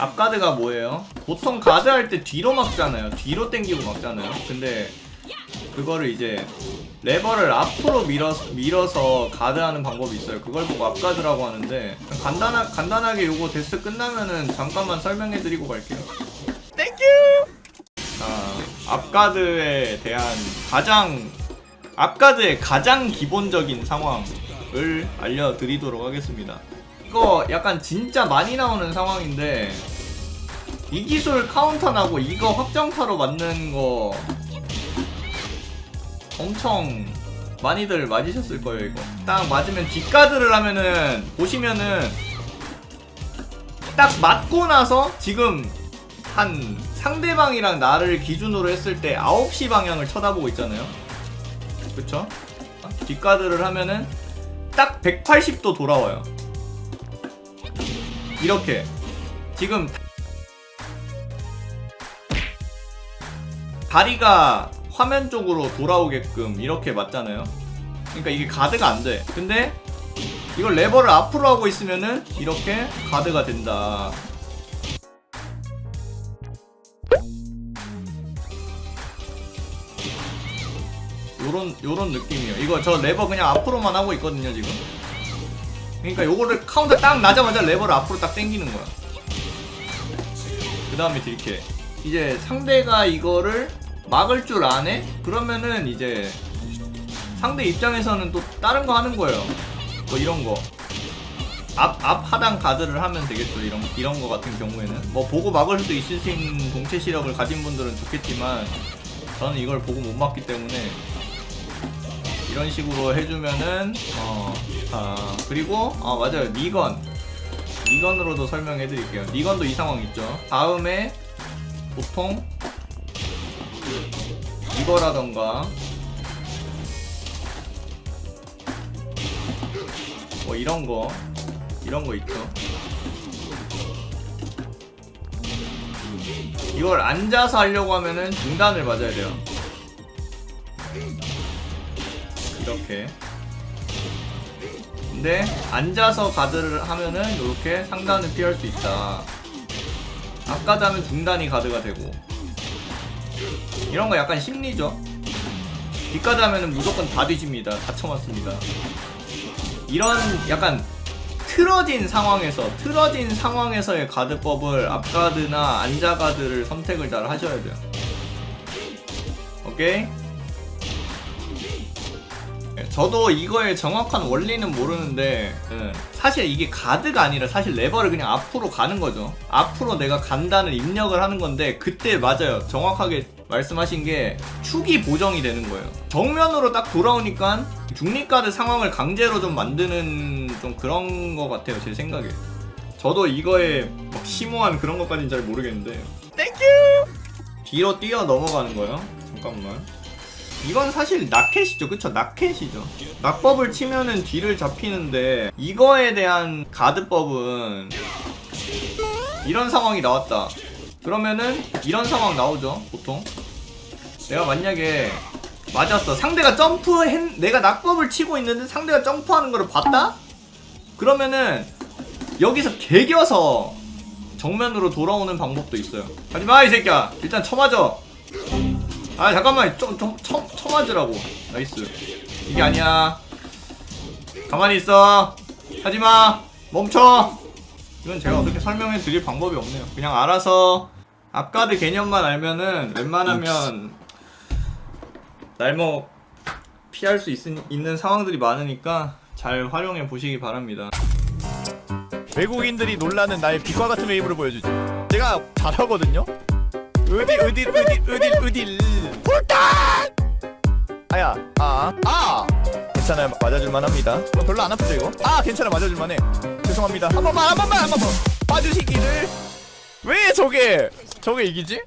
앞가드가 뭐예요? 보통 가드 할 때 뒤로 막잖아요. 뒤로 당기고 막잖아요. 근데 그거를 이제 레버를 앞으로 밀어서, 밀어서 가드하는 방법이 있어요. 그걸 보고 앞가드라고 하는데 간단하, 간단하게 요거 데스 끝나면은 잠깐만 설명해드리고 갈게요. 땡큐! 자, 앞가드에 대한 가장 앞가드의 가장 기본적인 상황을 알려드리도록 하겠습니다. 이거 약간 진짜 많이 나오는 상황인데 이 기술 카운터 나고 이거 확정타로 맞는 거 엄청 많이들 맞으셨을 거예요 이거. 딱 맞으면 뒷가드를 하면은 보시면은 딱 맞고 나서 지금 한 상대방이랑 나를 기준으로 했을 때 9시 방향을 쳐다보고 있잖아요. 그쵸? 뒷가드를 하면은 딱 180도 돌아와요. 이렇게. 지금 다리가 화면 쪽으로 돌아오게끔 이렇게 맞잖아요. 그러니까 이게 가드가 안 돼. 근데 이걸 레버를 앞으로 하고 있으면은 이렇게 가드가 된다. 요런 요런 느낌이에요. 이거 저 레버 그냥 앞으로만 하고 있거든요, 지금. 그러니까 요거를 카운터 딱 나자마자 레버를 앞으로 딱 당기는 거야. 그 다음에 딜캐. 이제 상대가 이거를 막을 줄 아네? 그러면은 이제 상대 입장에서는 또 다른 거 하는 거예요. 뭐 이런 거. 앞, 앞 하단 가드를 하면 되겠죠. 이런, 이런 거 같은 경우에는. 뭐 보고 막을 수도 있으신 동체 시력을 가진 분들은 좋겠지만 저는 이걸 보고 못 막기 때문에 이런 식으로 해주면은 어, 아, 그리고 아 맞아요 니건 니건으로도 설명해 드릴게요 니건도 이 상황 있죠 다음에 보통 이거라던가. 뭐 이런 거 이런 거 있죠. 이걸 앉아서 하려고 하면은 중단을 맞아야 돼요. 이렇게. 근데 앉아서 가드를 하면은 이렇게 상단을 피할 수 있다. 앞가드 하면 중단이 가드가 되고 이런 거 약간 심리죠. 뒷가드 하면은 무조건 다 뒤집니다. 다 쳐맞습니다. 이런 약간 틀어진 상황에서 틀어진 상황에서의 가드법을 앞가드나 안자가드를 선택을 잘 하셔야 돼요. 오케이? 네, 저도 이거의 정확한 원리는 모르는데 예, 사실 이게 가드가 아니라 사실 레버를 그냥 앞으로 가는 거죠. 앞으로 내가 간다는 입력을 하는 건데 그때 맞아요. 정확하게 말씀하신 게 축이 보정이 되는 거예요. 정면으로 딱 돌아오니까 중립가드 상황을 강제로 좀 만드는 좀 그런 거 같아요 제 생각에. 저도 이거에 막 심오한 그런 것까지는 잘 모르겠는데. 땡큐 뒤로 뛰어 넘어가는 거요. 잠깐만. 이건 사실 나켓이죠. 그쵸? 나켓이죠. 낙법을 치면은 뒤를 잡히는데 이거에 대한 가드법은 이런 상황이 나왔다 그러면은 이런 상황 나오죠 보통. 내가 만약에 맞았어. 상대가 점프했 내가 낙법을 치고 있는데 상대가 점프하는 거를 봤다? 그러면은 여기서 개겨서 정면으로 돌아오는 방법도 있어요. 하지마 이 새끼야. 일단 쳐맞아 아 잠깐만. 좀좀 쳐맞으라고. 나이스. 이게 아니야. 가만히 있어. 하지마. 멈춰 이건 제가 어떻게 설명해 드릴 방법이 없네요 그냥 알아서 앞가드 개념만 알면은 웬만하면 날먹 피할 수 있, 있는 상황들이 많으니까 잘 활용해 보시기 바랍니다 외국인들이 놀라는 나의 빛과 같은 웨이브를 보여주지. 제가 잘하거든요. 어디 어디 어디 어디 어디 홀딱. 아야 아 아. 괜찮아요 맞아줄만 합니다. 어, 별로 안 아프죠 이거? 아 괜찮아 맞아줄만해. 죄송합니다. 한 번만 한 번만 한 번만 봐주시기를. 왜 저게 저게 이기지?